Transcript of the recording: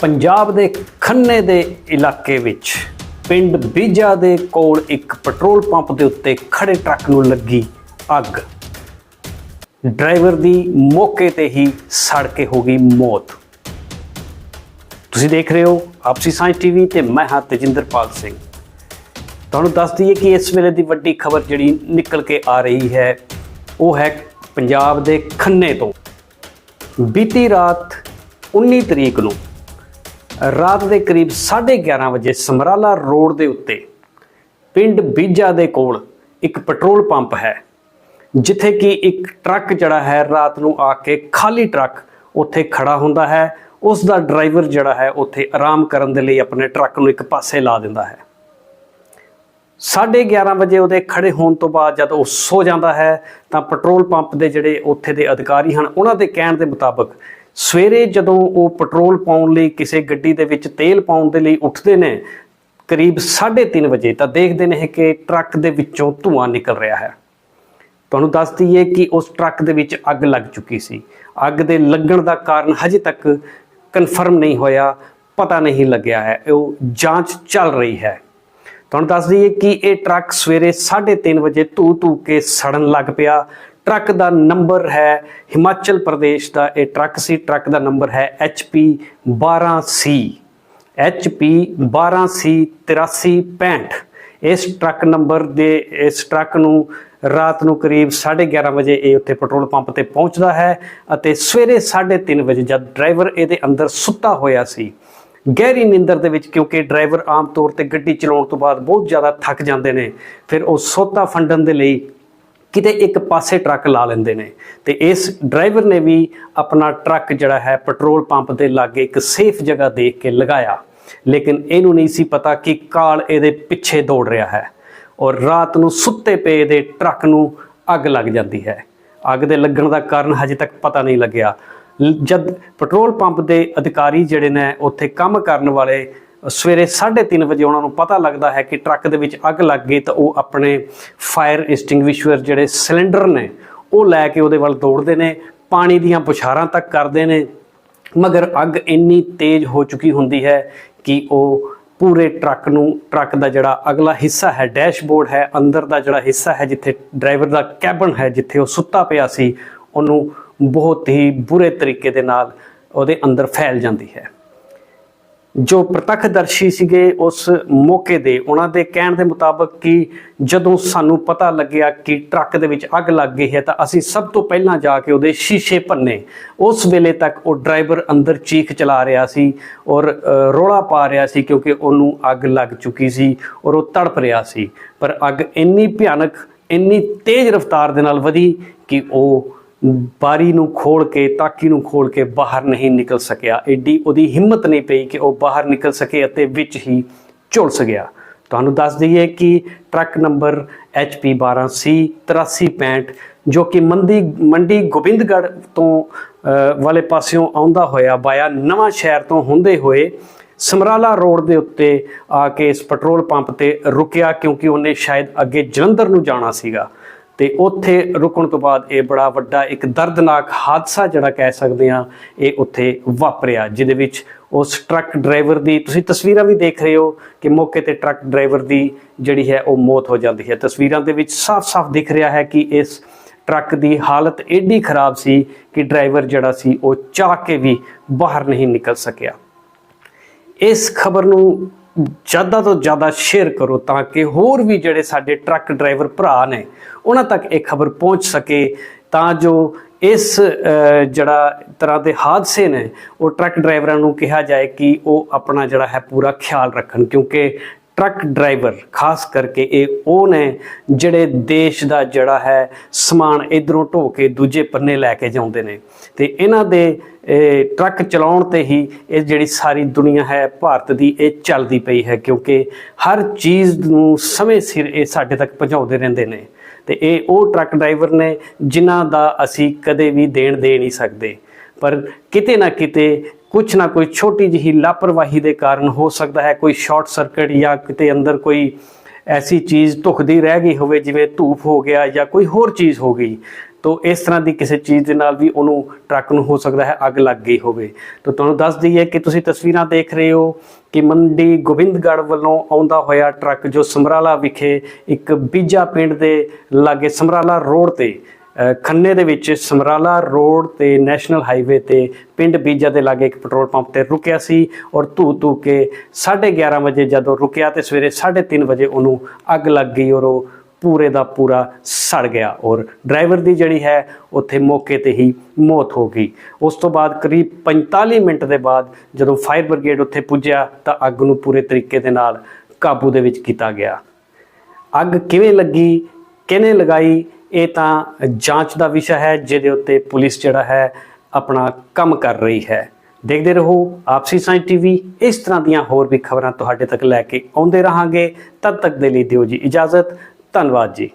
ਪੰਜਾਬ ਦੇ ਖੰਨੇ ਦੇ ਇਲਾਕੇ ਵਿੱਚ ਪਿੰਡ ਬੀਜਾ ਦੇ ਕੋਲ ਇੱਕ ਪੈਟਰੋਲ ਪੰਪ ਦੇ ਉੱਤੇ ਖੜੇ ਟਰੱਕ ਨੂੰ ਲੱਗੀ ਅੱਗ। ਡਰਾਈਵਰ ਦੀ ਮੌਕੇ ਤੇ ਹੀ ਸੜ ਕੇ ਹੋ ਗਈ ਮੌਤ। ਤੁਸੀਂ ਦੇਖ ਰਹੇ ਹੋ ਆਪਸੀ ਸਾਇੰਸ ਟੀਵੀ ਤੇ ਮੈਂ ਹਾਂ ਤੇਜਿੰਦਰਪਾਲ ਸਿੰਘ। ਤੁਹਾਨੂੰ ਦੱਸ ਦਈਏ ਕਿ ਇਸ ਵੇਲੇ ਦੀ ਵੱਡੀ ਖਬਰ ਜਿਹੜੀ ਨਿਕਲ ਕੇ ਆ ਰਹੀ ਹੈ, ਉਹ ਹੈ ਪੰਜਾਬ ਦੇ ਖੰਨੇ ਤੋਂ। ਬੀਤੀ ਰਾਤ 19 ਤਰੀਕ ਨੂੰ ਰਾਤ ਦੇ ਕਰੀਬ 11:30 ਵਜੇ ਸਮਰਾਲਾ ਰੋਡ ਦੇ ਉੱਤੇ ਪਿੰਡ ਬੀਜਾ ਦੇ ਕੋਲ ਇੱਕ ਪੈਟਰੋਲ ਪੰਪ ਹੈ, ਜਿੱਥੇ ਕਿ ਇੱਕ ਟਰੱਕ ਜਿਹੜਾ ਹੈ ਰਾਤ ਨੂੰ ਆ ਕੇ ਖਾਲੀ ਟਰੱਕ ਉੱਥੇ ਖੜਾ ਹੁੰਦਾ ਹੈ। ਉਸ ਦਾ ਡਰਾਈਵਰ ਜਿਹੜਾ ਹੈ ਉੱਥੇ ਆਰਾਮ ਕਰਨ ਦੇ ਲਈ ਆਪਣੇ ਟਰੱਕ ਨੂੰ ਇੱਕ ਪਾਸੇ ਲਾ ਦਿੰਦਾ ਹੈ। 11:30 ਵਜੇ ਉਹਦੇ ਖੜੇ ਹੋਣ ਤੋਂ ਬਾਅਦ ਜਦ ਉਹ ਸੋ ਜਾਂਦਾ ਹੈ, ਤਾਂ ਪੈਟਰੋਲ ਪੰਪ ਦੇ ਜਿਹੜੇ ਉੱਥੇ ਦੇ ਅਧਿਕਾਰੀ ਹਨ, ਉਹਨਾਂ ਦੇ ਕਹਿਣ ਦੇ ਮੁਤਾਬਕ ਸਵੇਰੇ ਜਦੋਂ ਉਹ ਪੈਟਰੋਲ ਪਾਉਣ ਲਈ ਕਿਸੇ ਗੱਡੀ ਦੇ ਵਿੱਚ ਤੇਲ ਪਾਉਣ ਦੇ ਲਈ ਉੱਠਦੇ ਨੇ, ਕਰੀਬ 3:30 ਵਜੇ ਤਾਂ ਦੇਖਦੇ ਨੇ ਕਿ ਟਰੱਕ ਦੇ ਵਿੱਚੋਂ ਧੂਆਂ ਨਿਕਲ ਰਿਹਾ ਹੈ। ਤੁਹਾਨੂੰ ਦੱਸ ਦਈਏ ਕਿ ਉਸ ਟਰੱਕ ਦੇ ਵਿੱਚ ਅੱਗ ਲੱਗ ਚੁੱਕੀ ਸੀ। ਅੱਗ ਦੇ ਲੱਗਣ ਦਾ ਕਾਰਨ ਹਜੇ ਤੱਕ ਕਨਫਰਮ ਨਹੀਂ ਹੋਇਆ, ਪਤਾ ਨਹੀਂ ਲੱਗਿਆ ਹੈ। ਉਹ ਜਾਂਚ ਚੱਲ ਰਹੀ ਹੈ। ਤੁਹਾਨੂੰ ਦੱਸ ਦਈਏ ਕਿ ਇਹ ਟਰੱਕ ਸਵੇਰੇ 3:30 ਵਜੇ ਧੂ ਧੂ ਕੇ ਸੜਨ ਲੱਗ ਪਿਆ। ਟਰੱਕ ਦਾ ਨੰਬਰ ਹੈ ਹਿਮਾਚਲ ਪ੍ਰਦੇਸ਼ ਦਾ, ਇਹ ਟਰੱਕ ਸੀ, ਟਰੱਕ ਦਾ ਨੰਬਰ ਹੈ HP 12C HP 12C 8365 ਇਸ ਟਰੱਕ ਨੰਬਰ ਦੇ, ਇਸ ਟਰੱਕ ਨੂੰ ਰਾਤ ਨੂੰ ਕਰੀਬ 11:30 ਵਜੇ ਇਹ ਉੱਥੇ ਪੈਟਰੋਲ ਪੰਪ ਤੇ ਪਹੁੰਚਦਾ ਹੈ ਅਤੇ ਸਵੇਰੇ 3:30 ਵਜੇ ਜਦ ਡਰਾਈਵਰ ਇਹਦੇ ਅੰਦਰ ਸੁੱਤਾ ਹੋਇਆ ਸੀ, ਗਹਿਰੀ ਨਿੰਦਰ ਦੇ ਵਿੱਚ ਕਿਉਂਕਿ ਡਰਾਈਵਰ ਆਮ ਤੌਰ ਤੇ ਗੱਡੀ ਚਲਾਉਣ ਤੋਂ ਬਾਅਦ ਬਹੁਤ ਜ਼ਿਆਦਾ ਥੱਕ ਜਾਂਦੇ ਨੇ, ਫਿਰ ਉਹ ਸੋਤਾ ਫੰਡਣ ਦੇ ਲਈ ਕਿਤੇ ਇੱਕ ਪਾਸੇ ਟਰੱਕ ਲਾ ਲੈਂਦੇ ਨੇ। ਤੇ ਇਸ ਡਰਾਈਵਰ ਨੇ ਵੀ ਆਪਣਾ ਟਰੱਕ ਜਿਹੜਾ ਹੈ, ਪੈਟਰੋਲ ਪੰਪ ਦੇ ਲਾਗੇ ਇੱਕ ਸੇਫ ਜਗ੍ਹਾ ਦੇਖ ਕੇ ਲਗਾਇਆ। ਲੇਕਿਨ ਇਹਨੂੰ ਨਹੀਂ ਸੀ ਪਤਾ ਕਿ ਕਾਲ ਇਹਦੇ ਪਿੱਛੇ ਦੌੜ ਰਿਹਾ ਹੈ ਔਰ ਰਾਤ ਨੂੰ ਸੁੱਤੇ ਪਏ ਦੇ ਟਰੱਕ ਨੂੰ ਅੱਗ ਲੱਗ ਜਾਂਦੀ ਹੈ। ਅੱਗ ਦੇ ਲੱਗਣ ਦਾ ਕਾਰਨ ਹਜੇ ਤੱਕ ਪਤਾ ਨਹੀਂ ਲੱਗਿਆ। ਜਦ ਪੈਟਰੋਲ ਪੰਪ ਦੇ ਅਧਿਕਾਰੀ ਜਿਹੜੇ ਨੇ ਉੱਥੇ ਕੰਮ ਕਰਨ ਵਾਲੇ ਸਵੇਰੇ 3:30 ਵਜੇ ਉਹਨਾਂ ਨੂੰ ਪਤਾ ਲੱਗਦਾ ਹੈ ਕਿ ਟਰੱਕ ਦੇ ਵਿੱਚ ਅੱਗ ਲੱਗ ਗਈ ਤਾਂ ਉਹ ਆਪਣੇ ਫਾਇਰ ਐਸਟਿੰਗੁਇਸ਼ਰ ਜਿਹੜੇ ਸਿਲੰਡਰ ਨੇ, ਉਹ ਲੈ ਕੇ ਉਹਦੇ ਵੱਲ ਦੌੜਦੇ ਨੇ, ਪਾਣੀ ਦੀਆਂ ਪੁਛਾਰਾਂ ਤੱਕ ਕਰਦੇ ਨੇ। ਮਗਰ ਅੱਗ ਇੰਨੀ ਤੇਜ਼ ਹੋ ਚੁੱਕੀ ਹੁੰਦੀ ਹੈ ਕਿ ਉਹ ਪੂਰੇ ਟਰੱਕ ਨੂੰ, ਟਰੱਕ ਦਾ ਜਿਹੜਾ ਅਗਲਾ ਹਿੱਸਾ ਹੈ, ਡੈਸ਼ਬੋਰਡ ਹੈ, ਅੰਦਰ ਦਾ ਜਿਹੜਾ ਹਿੱਸਾ ਹੈ, ਜਿੱਥੇ ਡਰਾਈਵਰ ਦਾ ਕੈਬਨ ਹੈ, ਜਿੱਥੇ ਉਹ ਸੁੱਤਾ ਪਿਆ ਸੀ, ਉਹਨੂੰ ਬਹੁਤ ਹੀ ਬੁਰੇ ਤਰੀਕੇ ਦੇ ਨਾਲ ਉਹਦੇ ਅੰਦਰ ਫੈਲ ਜਾਂਦੀ ਹੈ। ਜੋ ਪ੍ਰਤੱਖਦਰਸ਼ੀ ਸੀਗੇ ਉਸ ਮੌਕੇ ਦੇ ਉਹਨਾਂ ਦੇ ਕਹਿਣ ਦੇ ਮੁਤਾਬਕ ਕਿ ਜਦੋਂ ਸਾਨੂੰ ਪਤਾ ਲੱਗਿਆ ਕਿ ਟਰੱਕ ਦੇ ਵਿੱਚ ਅੱਗ ਲੱਗ ਗਈ ਹੈ ਤਾਂ ਅਸੀਂ ਸਭ ਤੋਂ ਪਹਿਲਾਂ ਜਾ ਕੇ ਉਹਦੇ ਸ਼ੀਸ਼ੇ ਭੰਨੇ। ਉਸ ਵੇਲੇ ਤੱਕ ਉਹ ਡਰਾਈਵਰ ਅੰਦਰ ਚੀਖ ਚਲਾ ਰਿਹਾ ਸੀ ਔਰ ਅ, ਰੌਲਾ ਪਾ ਰਿਹਾ ਸੀ ਕਿਉਂਕਿ ਉਹਨੂੰ ਅੱਗ ਲੱਗ ਚੁੱਕੀ ਸੀ ਔਰ ਉਹ ਤੜਪ ਰਿਹਾ ਸੀ। ਪਰ ਅੱਗ ਇੰਨੀ ਭਿਆਨਕ ਇੰਨੀ ਤੇਜ਼ ਰਫ਼ਤਾਰ ਦੇ ਨਾਲ ਵਧੀ ਕਿ ਉਹ ਬਾਰੀ ਨੂੰ ਖੋਲ ਕੇ, ਤਾਕੀ ਨੂੰ ਖੋਲ ਕੇ ਬਾਹਰ ਨਹੀਂ ਨਿਕਲ ਸਕਿਆ। ਐਡੀ ਉਹਦੀ ਹਿੰਮਤ ਨਹੀਂ ਪਈ ਕਿ ਉਹ ਬਾਹਰ ਨਿਕਲ ਸਕੇ ਅਤੇ ਵਿੱਚ ਹੀ ਝੁਲਸ ਗਿਆ। ਤੁਹਾਨੂੰ ਦੱਸ ਦਈਏ ਕਿ ਟਰੱਕ ਨੰਬਰ HP 12C 8365 ਜੋ ਕਿ ਮੰਦੀ ਮੰਡੀ ਗੋਬਿੰਦਗੜ੍ਹ ਤੋਂ ਵਾਲੇ ਪਾਸਿਓਂ ਆਉਂਦਾ ਹੋਇਆ ਬਾਇਆ ਨਵਾਂ ਸ਼ਹਿਰ ਤੋਂ ਹੁੰਦੇ ਹੋਏ ਸਮਰਾਲਾ ਰੋਡ ਦੇ ਉੱਤੇ ਆ ਕੇ ਇਸ ਪੈਟਰੋਲ ਪੰਪ ਤੇ ਰੁਕਿਆ ਕਿਉਂਕਿ ਉਹਨੇ ਸ਼ਾਇਦ ਅੱਗੇ ਜਲੰਧਰ ਨੂੰ ਜਾਣਾ ਸੀਗਾ। ਤੇ ਉੱਥੇ ਰੁਕਣ ਤੋਂ ਬਾਅਦ ਇਹ ਬੜਾ ਵੱਡਾ ਇੱਕ ਦਰਦਨਾਕ ਹਾਦਸਾ ਜਿਹੜਾ ਕਹਿ ਸਕਦੇ ਆ ਇਹ ਉੱਥੇ ਵਾਪਰਿਆ, ਜਿਹਦੇ ਵਿੱਚ ਉਸ ਟਰੱਕ ਡਰਾਈਵਰ ਦੀ, ਤੁਸੀਂ ਤਸਵੀਰਾਂ ਵੀ ਦੇਖ ਰਹੇ ਹੋ ਕਿ ਮੌਕੇ ਤੇ ਟਰੱਕ ਡਰਾਈਵਰ ਦੀ ਜਿਹੜੀ ਹੈ ਉਹ ਮੌਤ ਹੋ ਜਾਂਦੀ ਹੈ। ਤਸਵੀਰਾਂ ਦੇ ਵਿੱਚ ਸਾਫ਼-ਸਾਫ਼ ਦਿਖ ਰਿਹਾ ਹੈ ਕਿ ਇਸ ਟਰੱਕ ਦੀ ਹਾਲਤ ਏਡੀ ਖਰਾਬ ਸੀ ਕਿ ਡਰਾਈਵਰ ਜਿਹੜਾ ਸੀ ਉਹ ਚਾਹ ਕੇ ਵੀ ਬਾਹਰ ਨਹੀਂ ਨਿਕਲ ਸਕਿਆ। ਇਸ ਖਬਰ ਨੂੰ ਜ਼ਿਆਦਾ ਤੋਂ ਜ਼ਿਆਦਾ ਸ਼ੇਅਰ ਕਰੋ ਤਾਂ ਕਿ ਹੋਰ ਵੀ ਜਿਹੜੇ ਸਾਡੇ ਟਰੱਕ ਡਰਾਈਵਰ ਭਰਾ ਨੇ, ਉਹਨਾਂ ਤੱਕ ਇਹ ਖਬਰ ਪਹੁੰਚ ਸਕੇ। ਤਾਂ ਜੋ ਇਸ ਜਿਹੜਾ ਤਰ੍ਹਾਂ ਦੇ ਹਾਦਸੇ ਨੇ, ਉਹ ਟਰੱਕ ਡਰਾਈਵਰਾਂ ਨੂੰ ਕਿਹਾ ਜਾਏ ਕਿ ਉਹ ਆਪਣਾ ਜਿਹੜਾ ਹੈ ਪੂਰਾ ਖਿਆਲ ਰੱਖਣ। ਕਿਉਂਕਿ ਟਰੱਕ ਡਰਾਈਵਰ, ਖਾਸ ਕਰਕੇ ਇਹ ਉਹ ਨੇ ਜਿਹੜੇ ਦੇਸ਼ ਦਾ ਜਿਹੜਾ ਹੈ ਸਮਾਨ ਇਧਰੋਂ ਢੋ ਕੇ ਦੂਜੇ ਪੰਨੇ ਲੈ ਕੇ ਜਾਂਦੇ ਨੇ। ਤੇ ਇਹਨਾਂ ਦੇ ਟਰੱਕ ਚਲਾਉਣ ਤੇ ਹੀ ਇਹ ਜਿਹੜੀ ਸਾਰੀ ਦੁਨੀਆ ਹੈ ਭਾਰਤ ਦੀ ਇਹ ਚੱਲਦੀ ਪਈ ਹੈ, ਕਿਉਂਕਿ ਹਰ ਚੀਜ਼ ਨੂੰ ਸਮੇਂ ਸਿਰ ਇਹ ਸਾਡੇ ਤੱਕ ਪਹੁੰਚਾਉਂਦੇ ਰਹਿੰਦੇ ਨੇ। ਤੇ ਇਹ ਉਹ ਟਰੱਕ ਡਰਾਈਵਰ ਨੇ ਜਿਨ੍ਹਾਂ ਦਾ ਅਸੀਂ ਕਦੇ ਵੀ ਦੇਣ ਦੇ ਨਹੀਂ ਸਕਦੇ। ਪਰ ਕਿਤੇ ਨਾ ਕਿਤੇ ਕੁਝ ਨਾ ਕੋਈ ਛੋਟੀ ਜਿਹੀ ਲਾਪਰਵਾਹੀ ਦੇ ਕਾਰਨ ਹੋ ਸਕਦਾ ਹੈ। ਕੋਈ ਸ਼ਾਰਟ ਸਰਕਟ ਜਾਂ ਕਿਤੇ ਅੰਦਰ ਕੋਈ ਐਸੀ ਚੀਜ਼ ਧੁਖਦੀ ਰਹਿ ਗਈ ਹੋਵੇ, ਜਿਵੇਂ ਧੂਪ ਹੋ ਗਿਆ ਜਾਂ ਕੋਈ ਹੋਰ ਚੀਜ਼ ਹੋ ਗਈ, ਤਾਂ ਇਸ ਤਰ੍ਹਾਂ ਦੀ ਕਿਸੇ ਚੀਜ਼ ਦੇ ਨਾਲ ਵੀ ਉਹਨੂੰ ਟਰੱਕ ਨੂੰ ਹੋ ਸਕਦਾ ਹੈ ਅੱਗ ਲੱਗ ਗਈ ਹੋਵੇ। ਤਾਂ ਤੁਹਾਨੂੰ ਦੱਸ ਦਈਏ ਕਿ ਤੁਸੀਂ ਤਸਵੀਰਾਂ ਦੇਖ ਰਹੇ ਹੋ ਕਿ ਮੰਡੀ ਗੋਬਿੰਦਗੜ੍ਹ ਵੱਲੋਂ ਆਉਂਦਾ ਹੋਇਆ ਟਰੱਕ ਜੋ ਸਮਰਾਲਾ ਵਿਖੇ ਇੱਕ ਬੀਜਾ ਪਿੰਡ ਦੇ ਲਾਗੇ ਸਮਰਾਲਾ ਰੋਡ ਤੇ ਖੰਨੇ ਦੇ ਵਿੱਚ ਸਮਰਾਲਾ ਰੋਡ ਤੇ ਨੈਸ਼ਨਲ ਹਾਈਵੇ ਤੇ ਪਿੰਡ ਬੀਜਾ ਦੇ ਲਾਗੇ ਇੱਕ ਪੈਟਰੋਲ ਪੰਪ ਤੇ ਰੁਕਿਆ ਸੀ ਔਰ ਧੂ ਧੂ ਕੇ 11:30 ਵਜੇ ਜਦੋਂ ਰੁਕਿਆ ਤੇ ਸਵੇਰੇ 3:30 ਵਜੇ ਉਹਨੂੰ ਅੱਗ ਲੱਗ ਗਈ ਔਰ ਉਹ ਪੂਰੇ ਦਾ ਪੂਰਾ ਸੜ ਗਿਆ ਔਰ ਡਰਾਈਵਰ ਦੀ ਜਿਹੜੀ ਹੈ ਉੱਥੇ ਮੌਕੇ ਤੇ ਹੀ ਮੌਤ ਹੋ ਗਈ। ਉਸ ਤੋਂ ਬਾਅਦ ਕਰੀਬ 45 ਮਿੰਟ ਦੇ ਬਾਅਦ ਜਦੋਂ ਫਾਇਰ ਬ੍ਰਿਗੇਡ ਉੱਥੇ ਪੁੱਜਿਆ ਤਾਂ ਅੱਗ ਨੂੰ ਪੂਰੇ ਤਰੀਕੇ ਦੇ ਨਾਲ ਕਾਬੂ ਦੇ ਵਿੱਚ ਕੀਤਾ ਗਿਆ। ਅੱਗ ਕਿਵੇਂ ਲੱਗੀ, ਕਿਹਨੇ ਲਗਾਈ ਇਹ ਤਾਂ ਜਾਂਚ ਦਾ ਵਿਸ਼ਾ ਹੈ, ਜਿਹਦੇ ਉੱਤੇ ਪੁਲਿਸ ਜਿਹੜਾ ਹੈ ਆਪਣਾ ਕੰਮ ਕਰ ਰਹੀ ਹੈ। ਦੇਖਦੇ ਰਹੋ ਆਪਸੀ ਸਾਇੰਸ ਟੀਵੀ। ਇਸ ਤਰ੍ਹਾਂ ਦੀਆਂ ਹੋਰ ਵੀ ਖਬਰਾਂ ਤੁਹਾਡੇ ਤੱਕ ਲੈ ਕੇ ਆਉਂਦੇ ਰਹਾਂਗੇ। ਤਦ ਤੱਕ ਦੇ ਲਈ ਦਿਓ ਜੀ ਇਜਾਜ਼ਤ। ਧੰਨਵਾਦ ਜੀ।